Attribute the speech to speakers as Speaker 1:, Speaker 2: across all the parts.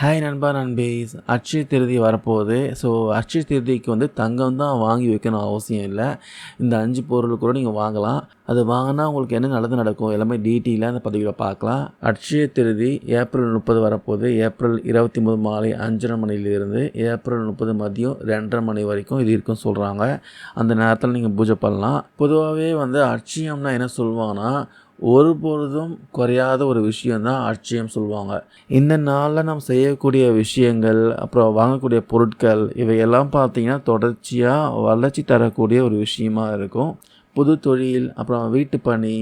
Speaker 1: Hi நண்பா நண்பீஸ் அட்சய திருதி வரப்போகுது. So அட்சய திருதிக்கு வந்து தங்கம் தான் வாங்கி வைக்கணும் அவசியம் இல்லை. இந்த அஞ்சு பொருள் கூட நீங்கள் வாங்கலாம். அது வாங்கினா உங்களுக்கு என்ன நல்லது நடக்கும்? எல்லாமே டீட்டெயிலாக அந்த பதிவில் பார்க்கலாம். அட்சய திருதி ஏப்ரல் முப்பது வரப்போகுது. ஏப்ரல் இருபத்தி மூணு மாலை அஞ்சரை மணிலிருந்து ஏப்ரல் முப்பது மதியம் ரெண்டரை மணி வரைக்கும் இது இருக்குன்னு சொல்கிறாங்க அந்த நேரத்தில் நீங்கள் பூஜை பண்ணலாம். பொதுவாகவே வந்து அட்சயம்னா என்ன சொல்லுவாங்கன்னா ஒருபொழுதும் குறையாத ஒரு விஷயந்தான் அட்சயம் சொல்லுவாங்க. இந்த நாளில் நம்ம செய்யக்கூடிய விஷயங்கள் அப்புறம் வாங்கக்கூடிய பொருட்கள் இவையெல்லாம் பார்த்திங்கன்னா தொடர்ச்சியாக வளர்ச்சி தரக்கூடிய ஒரு விஷயமா இருக்கும். புது தொழில் அப்புறம் வீட்டு பணி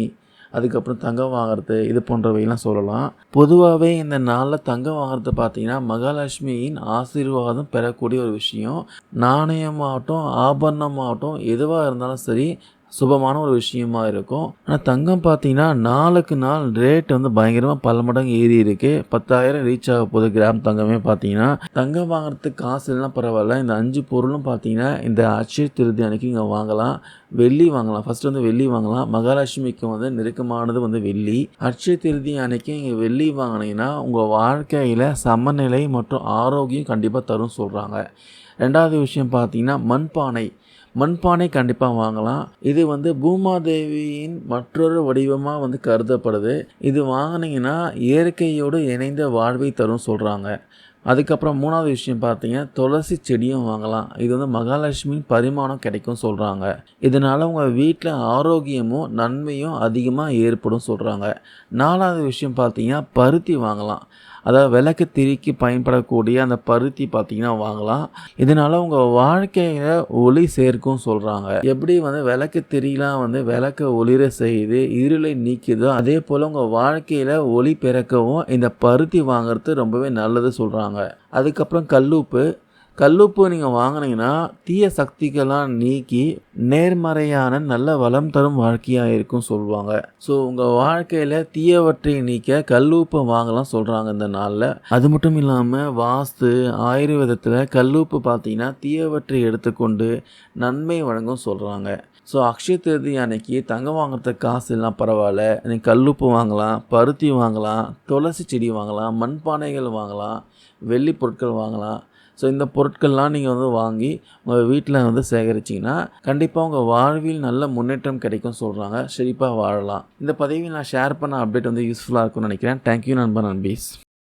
Speaker 1: அதுக்கப்புறம் தங்கம் வாங்குறது இது போன்றவையெல்லாம் சொல்லலாம். பொதுவாகவே இந்த நாளில் தங்கம் வாங்குறது பார்த்தீங்கன்னா மகாலட்சுமியின் ஆசீர்வாதம் பெறக்கூடிய ஒரு விஷயம். நாணயமாகட்டும் ஆபரணமாகட்டும் எதுவாக இருந்தாலும் சரி சுபமான ஒரு விஷயமா இருக்கும். ஆனால் தங்கம் பார்த்தீங்கன்னா நாளுக்கு நாள் ரேட் வந்து பயங்கரமாக பல மடங்கு ஏறி இருக்கு. பத்தாயிரம் ரீச் ஆக போகுது கிராம் தங்கமே பார்த்தீங்கன்னா தங்கம் வாங்குறதுக்கு காசு இல்லைனா பரவாயில்ல. இந்த அஞ்சு பொருளும் பார்த்தீங்கன்னா இந்த அச்சய திருதி அன்னைக்கு இங்கே வாங்கலாம். வெள்ளி வாங்கலாம். ஃபஸ்ட்டு வந்து வெள்ளி வாங்கலாம். மகாலட்சுமிக்கு வந்து நெருக்கமானது வந்து வெள்ளி. அட்சய திருதி அன்னைக்கு இங்கே வெள்ளி வாங்கினீங்கன்னா உங்கள் வாழ்க்கையில் சமநிலை மற்றும் ஆரோக்கியம் கண்டிப்பாக தரும் சொல்கிறாங்க ரெண்டாவது விஷயம் பார்த்தீங்கன்னா மண்பானை. மண்பானை கண்டிப்பாக வாங்கலாம். இது வந்து பூமாதேவியின் மற்றொரு வடிவமாக வந்து கருதப்படுது. இது வாங்கினீங்கன்னா இயற்கையோடு இணைந்த வாழ்வை தரும் சொல்கிறாங்க அதுக்கப்புறம் மூணாவது விஷயம் பார்த்தீங்கன்னா துளசி செடியும் வாங்கலாம். இது வந்து மகாலட்சுமியின் பரிமாணம் கிடைக்கும் சொல்கிறாங்க இதனால் உங்கள் வீட்டில் ஆரோக்கியமும் நன்மையும் அதிகமாக ஏற்படும் சொல்கிறாங்க நாலாவது விஷயம் பார்த்தீங்கன்னா பருத்தி வாங்கலாம். அதாவது விளக்கு திரிக்கு பயன்படக்கூடிய அந்த பருத்தி பார்த்தீங்கன்னா வாங்கலாம். இதனால் உங்கள் வாழ்க்கையில் ஒளி சேர்க்கும் சொல்கிறாங்க எப்படி வந்து விளக்கு திரிலாம் வந்து விளக்க ஒளிர செய்து இருளை நீக்குதோ அதே போல் உங்கள் வாழ்க்கையில் ஒளி பிறக்கவும் இந்த பருத்தி வாங்குறது ரொம்பவே நல்லது சொல்கிறாங்க அதுக்கப்புறம் கல்லுப்பு கல்லுப்பு நீங்கள் வாங்கினீங்கன்னா தீய சக்திகள்லாம் நீக்கி நேர்மறையான நல்ல வளம் தரும் வாழ்க்கையாக இருக்கும் சொல்லுவாங்க. ஸோ உங்கள் வாழ்க்கையில் தீயவற்றை நீக்க கல்லுப்பை வாங்கலாம் சொல்கிறாங்க இந்த நாளில். அது மட்டும் இல்லாமல் வாஸ்து ஆயுர்வேதத்தில் கல்லுப்பு பார்த்தீங்கன்னா தீயவற்றை எடுத்துக்கொண்டு நன்மை வழங்கும் சொல்கிறாங்க ஸோ அக்ஷய திருதி அன்னைக்கு தங்கம் வாங்குறதுக்கு காசு இல்லைனா பரவாயில்ல. நீங்கள் கல்லுப்பு வாங்கலாம் பருத்தி வாங்கலாம் துளசி செடி வாங்கலாம் மண்பானைகள் வாங்கலாம் வெள்ளி பொருட்கள் வாங்கலாம். ஸோ இந்த பொருட்கள்லாம் நீங்கள் வந்து வாங்கி உங்கள் வீட்டில் வந்து சேகரிச்சிங்கன்னா கண்டிப்பாக உங்கள் வாழ்வில் நல்ல முன்னேற்றம் கிடைக்கும் சொல்கிறாங்க செழிப்பாக வாழலாம். இந்த பதவியை நான் ஷேர் பண்ண அப்டேட் வந்து யூஸ்ஃபுல்லாக இருக்கும்னு நினைக்கிறேன். தேங்க்யூ நண்பன் நண்பீஸ்